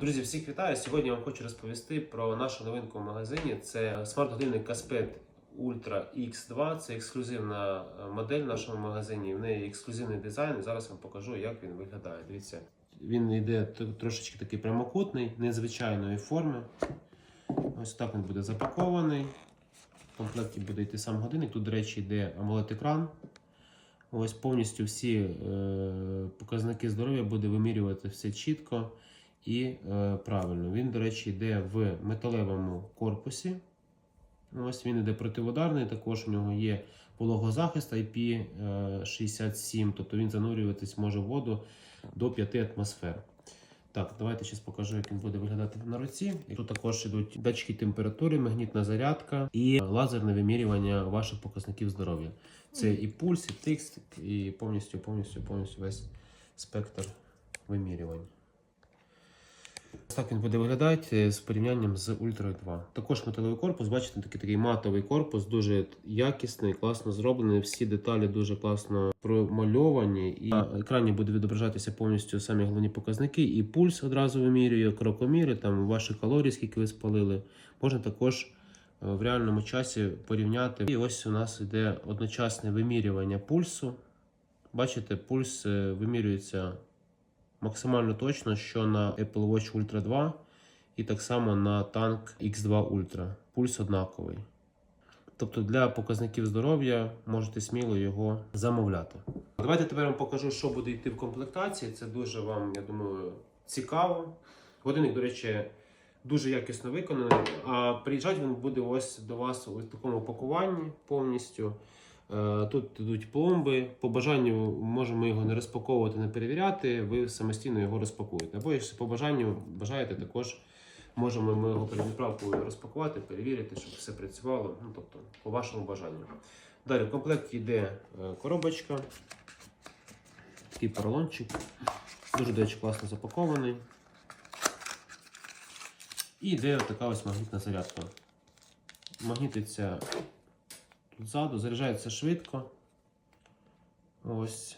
Друзі, всіх вітаю! Сьогодні я вам хочу розповісти про нашу новинку в магазині. Це смарт-годинник Casper Ultra X2. Це ексклюзивна е, модель в нашому магазині. В неї ексклюзивний дизайн. Зараз вам покажу, як він виглядає. Дивіться, він йде трошечки такий прямокутний, незвичайної форми. Ось так він буде запакований. В комплекті буде йти сам годинник. Тут, до речі, йде amoled екран Ось повністю всі е, показники здоров'я буде вимірювати все чітко і е, правильно. Він, до речі, йде в металевому корпусі. Ось він йде противодарний, також у нього є вологозахист IP67, тобто він занурюватись може в воду до 5 атмосфер. Так, давайте зараз покажу, як він буде виглядати на руці. І тут також йдуть датчики температури, магнітна зарядка і лазерне вимірювання ваших показників здоров'я. Це і пульс, і тикс, і повністю, повністю, повністю весь спектр вимірювань. Так він буде виглядати з порівнянням з Ultra 2. Також металевий корпус, бачите, такий, такий матовий корпус, дуже якісний, класно зроблений. Всі деталі дуже класно промальовані. І на екрані буде відображатися повністю самі головні показники. І пульс одразу вимірює, крокоміри, там ваші калорії, скільки ви спалили. Можна також е, в реальному часі порівняти. І ось у нас йде одночасне вимірювання пульсу. Бачите, пульс е, вимірюється максимально точно, що на Apple Watch Ultra 2 і так само на Tank X2 Ultra. Пульс однаковий. Тобто для показників здоров'я можете сміло його замовляти. Давайте тепер вам покажу, що буде йти в комплектації. Це дуже вам, я думаю, цікаво. Годинник, до речі, дуже якісно виконаний. А приїжджати він буде ось до вас у такому пакуванні повністю. Е, Тут йдуть пломби. По бажанню можемо його не розпаковувати, не перевіряти. Ви самостійно його розпакуєте. Або якщо по бажанню бажаєте, також можемо ми його перед відправкою розпакувати, перевірити, щоб все працювало. Ну, тобто, по вашому бажанню. Далі в комплекті йде е, коробочка, такий поролончик. Дуже до речі, класно запакований. І йде така ось магнітна зарядка. Магнітиться ззаду, заряджається швидко. Ось.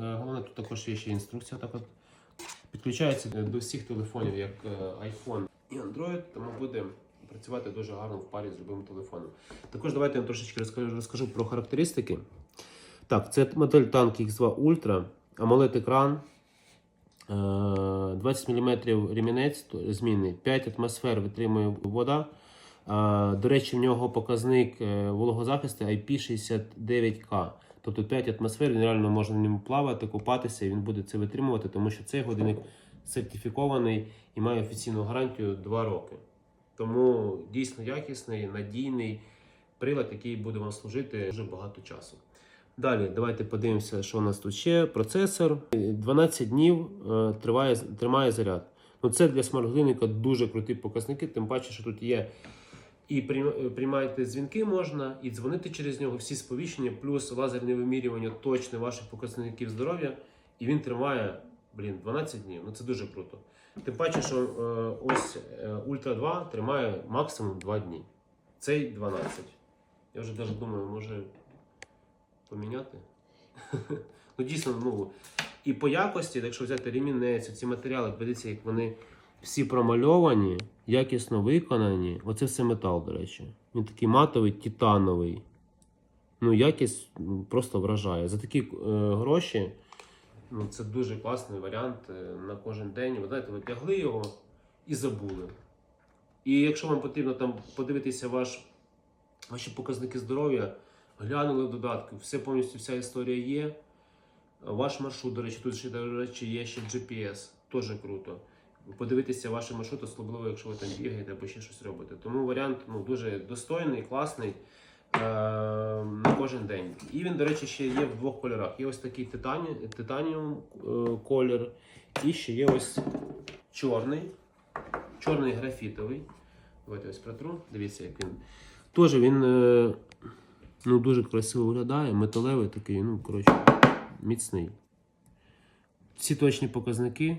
Е, Головне, тут також є ще інструкція. Так от. Підключається до всіх телефонів, як е, iPhone і Android, тому буде працювати дуже гарно в парі з любим телефоном. Також давайте я трошечки розкажу, розкажу про характеристики. Так, це модель Tank X2 Ultra, AMOLED екран, е, 20 мм ремінець змінний, 5 атмосфер витримує вода. До речі, в нього показник е, вологозахисту IP69K. Тобто 5 атмосфер, він реально можна ньому плавати, купатися, і він буде це витримувати, тому що цей годинник сертифікований і має офіційну гарантію 2 роки. Тому дійсно якісний, надійний прилад, який буде вам служити дуже багато часу. Далі, давайте подивимося, що у нас тут ще. Процесор 12 днів е, триває, тримає заряд. Ну, це для смарт-годинника дуже круті показники, тим паче, що тут є і прийм- приймаєте дзвінки можна, і дзвонити через нього, всі сповіщення, плюс лазерне вимірювання точне ваших показників здоров'я. І він триває, блін, 12 днів. Ну це дуже круто. Тим паче, що е, ось е, Ultra 2 тримає максимум 2 дні. Цей 12. Я вже навіть думаю, може поміняти. ну, дійсно, ну. І по якості, якщо взяти ремінець, ці матеріали, подивіться, як вони всі промальовані, якісно виконані. Оце все метал, до речі. Він такий матовий, титановий. Ну, якість ну, просто вражає. За такі е, гроші ну, це дуже класний варіант е, на кожен день. Ви знаєте, ви тягли його і забули. І якщо вам потрібно там подивитися ваш, ваші показники здоров'я, глянули в додатки, все повністю вся історія є. Ваш маршрут, до речі, тут ще до речі, є ще GPS, теж круто. Подивитися ваш маршрут, особливо, якщо ви там бігаєте або ще щось робите. Тому варіант ну, дуже достойний, класний е- на кожен день. І він, до речі, ще є в двох кольорах. Є ось такий титані, титаніум е- колір, і ще є ось чорний, чорний графітовий. Давайте ось протру. Дивіться, як він. Теж він е- ну, дуже красиво виглядає, металевий такий, ну, коротше, міцний. Всі точні показники.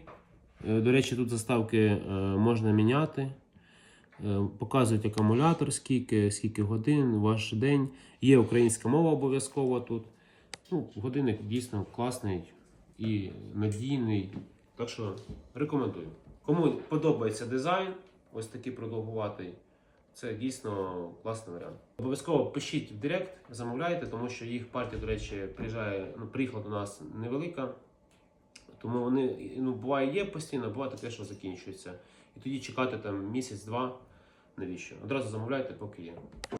Е, До речі, тут заставки е, можна міняти. Е, Показують акумулятор, скільки, скільки годин, ваш день. Є українська мова обов'язково тут. Ну, годинник дійсно класний і надійний. Так що рекомендую. Кому подобається дизайн, ось такий продовгуватий, це дійсно класний варіант. Обов'язково пишіть в Директ, замовляйте, тому що їх партія, до речі, приїжджає, ну, приїхала до нас невелика. Тому вони ну, буває є постійно, буває таке, що закінчується. І тоді чекати там місяць-два. Навіщо? Одразу замовляйте, поки є.